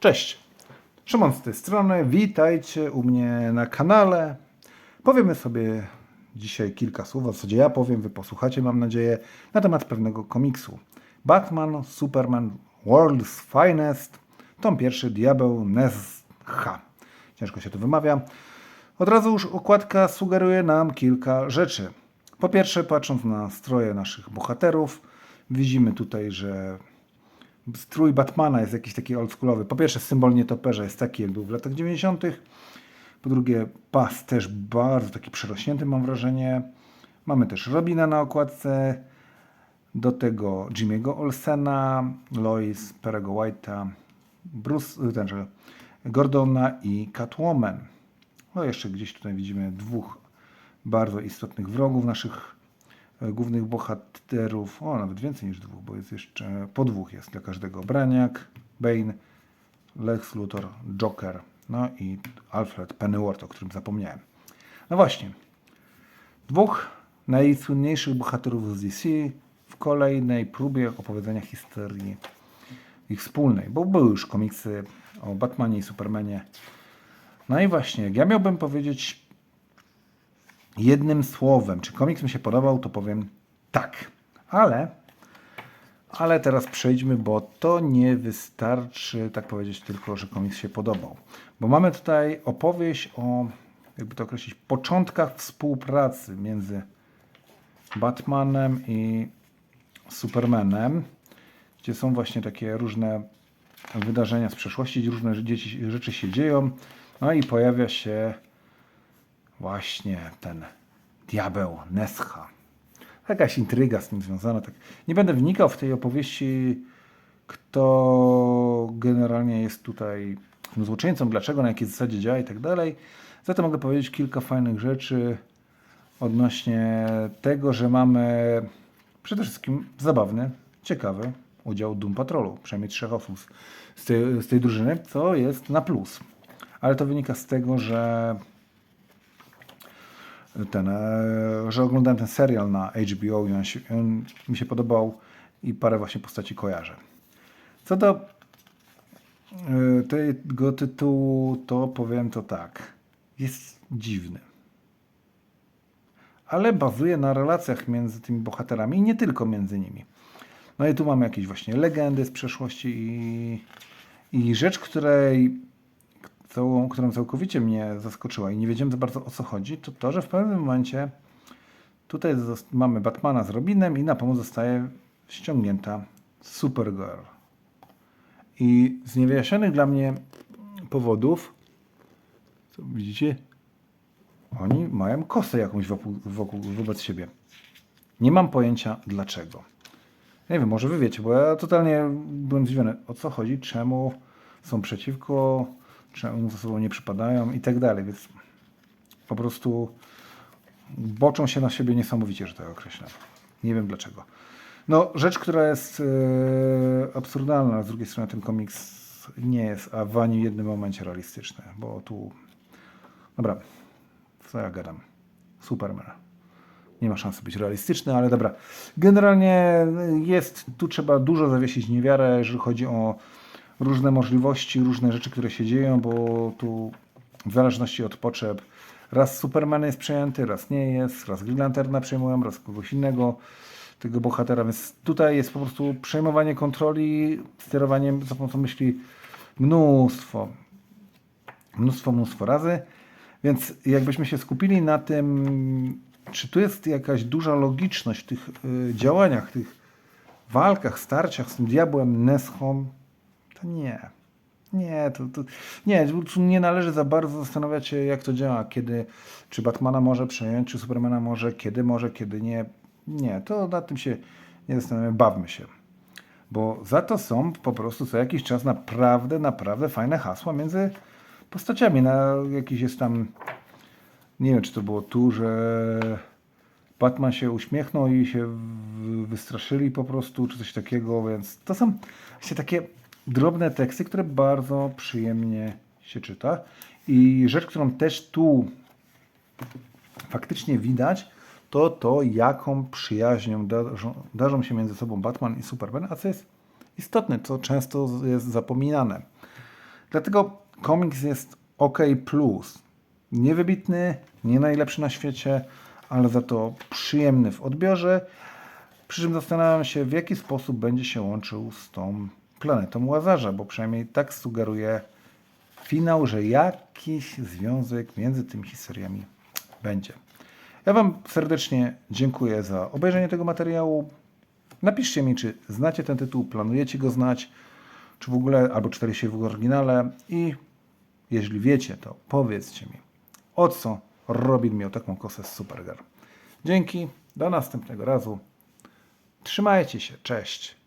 Cześć, Szymon z tej strony, witajcie u mnie na kanale. Powiemy sobie dzisiaj kilka słów, w zasadzie ja powiem, wy posłuchacie mam nadzieję, na temat pewnego komiksu. Batman, Superman, World's Finest, tom pierwszy, Diabeł Nezha. Ciężko się to wymawia. Od razu już okładka sugeruje nam kilka rzeczy. Po pierwsze, patrząc na stroje naszych bohaterów, widzimy tutaj, że strój Batmana jest jakiś taki oldschoolowy. Po pierwsze, symbol nietoperza jest taki, jak był w latach 90. Po drugie, pas też bardzo taki przerośnięty, mam wrażenie. Mamy też Robina na okładce. Do tego Jimmy'ego Olsena, Lois, Perego White'a, Bruce, tenże, Gordona i Catwoman. No jeszcze gdzieś tutaj widzimy dwóch bardzo istotnych wrogów naszych głównych bohaterów. O, nawet więcej niż dwóch, bo jest jeszcze po dwóch jest dla każdego. Braniak, Bane, Lex Luthor, Joker, no i Alfred Pennyworth, o którym zapomniałem. No właśnie, dwóch najsłynniejszych bohaterów z DC w kolejnej próbie opowiedzenia historii ich wspólnej, bo były już komiksy o Batmanie i Supermanie. No i właśnie, jak ja miałbym powiedzieć jednym słowem, czy komiks mi się podobał, to powiem tak. Ale, ale teraz przejdźmy, bo to nie wystarczy tak powiedzieć tylko, że komiks się podobał. Bo mamy tutaj opowieść o, jakby to określić, początkach współpracy między Batmanem i Supermanem, gdzie są właśnie takie różne wydarzenia z przeszłości, różne rzeczy się dzieją. No i pojawia się właśnie ten diabeł Nescha. Jakaś intryga z nim związana. Tak. Nie będę wnikał w tej opowieści, kto generalnie jest tutaj tym złoczyńcą, dlaczego, na jakiej zasadzie działa i tak dalej. Za to mogę powiedzieć kilka fajnych rzeczy odnośnie tego, że mamy przede wszystkim zabawny, ciekawy udział Doom Patrolu, przynajmniej trzech osób z tej, z tej drużyny, co jest na plus. Ale to wynika z tego, że ten, e, że oglądałem ten serial na HBO i on, się, on mi się podobał i parę właśnie postaci kojarzę. Co do e, tego tytułu, to powiem to tak. Jest dziwny. Ale bazuje na relacjach między tymi bohaterami i nie tylko między nimi. No i tu mamy jakieś właśnie legendy z przeszłości i, i rzecz, której całą, którą całkowicie mnie zaskoczyła i nie wiedziałem za bardzo o co chodzi, to to, że w pewnym momencie tutaj mamy Batmana z Robinem i na pomoc zostaje ściągnięta Supergirl. I z niewyjaśnionych dla mnie powodów, co widzicie, oni mają kosę jakąś wokół, wokół, wobec siebie. Nie mam pojęcia dlaczego. Nie wiem, może wy wiecie, bo ja totalnie byłem zdziwiony. O co chodzi? Czemu są przeciwko? Czemu ze sobą nie przypadają? I tak dalej. Więc po prostu boczą się na siebie niesamowicie, że tak określę. Nie wiem dlaczego. No, rzecz, która jest e, absurdalna, z drugiej strony ten komiks nie jest, a w ani jednym momencie realistyczny, bo tu... Dobra, co ja gadam? Superman nie ma szansy być realistyczny, ale dobra. Generalnie jest, tu trzeba dużo zawiesić niewiarę, jeżeli chodzi o różne możliwości, różne rzeczy, które się dzieją, bo tu w zależności od potrzeb raz Superman jest przejęty, raz nie jest, raz Green Lanterna przejmują, raz kogoś innego tego bohatera, więc tutaj jest po prostu przejmowanie kontroli, sterowaniem za pomocą myśli mnóstwo, mnóstwo, mnóstwo razy, więc jakbyśmy się skupili na tym, czy tu jest jakaś duża logiczność w tych y, działaniach, tych walkach, starciach z tym diabłem Neschą, to nie. Nie, to, to nie, nie należy za bardzo zastanawiać się, jak to działa, kiedy, czy Batmana może przejąć, czy Supermana może, kiedy może, kiedy nie. Nie, to nad tym się nie zastanawiamy, bawmy się. Bo za to są po prostu co jakiś czas naprawdę, naprawdę fajne hasła między postaciami. Na jakiś jest tam nie wiem, czy to było tu, że Batman się uśmiechnął i się wystraszyli po prostu, czy coś takiego, więc to są właśnie takie drobne teksty, które bardzo przyjemnie się czyta. I rzecz, którą też tu faktycznie widać, to to, jaką przyjaźnią darzą, darzą się między sobą Batman i Superman, a co jest istotne, co często jest zapominane. Dlatego komiks jest OK. Niewybitny, nie najlepszy na świecie, ale za to przyjemny w odbiorze. Przy czym zastanawiam się, w jaki sposób będzie się łączył z tą planetą Łazarza, bo przynajmniej tak sugeruje finał, że jakiś związek między tymi historiami będzie. Ja Wam serdecznie dziękuję za obejrzenie tego materiału. Napiszcie mi, czy znacie ten tytuł, planujecie go znać, czy w ogóle, albo czytaliście w oryginale i jeśli wiecie, to powiedzcie mi, o co Robin miał taką kosę z Supergirl. Dzięki, do następnego razu. Trzymajcie się, cześć.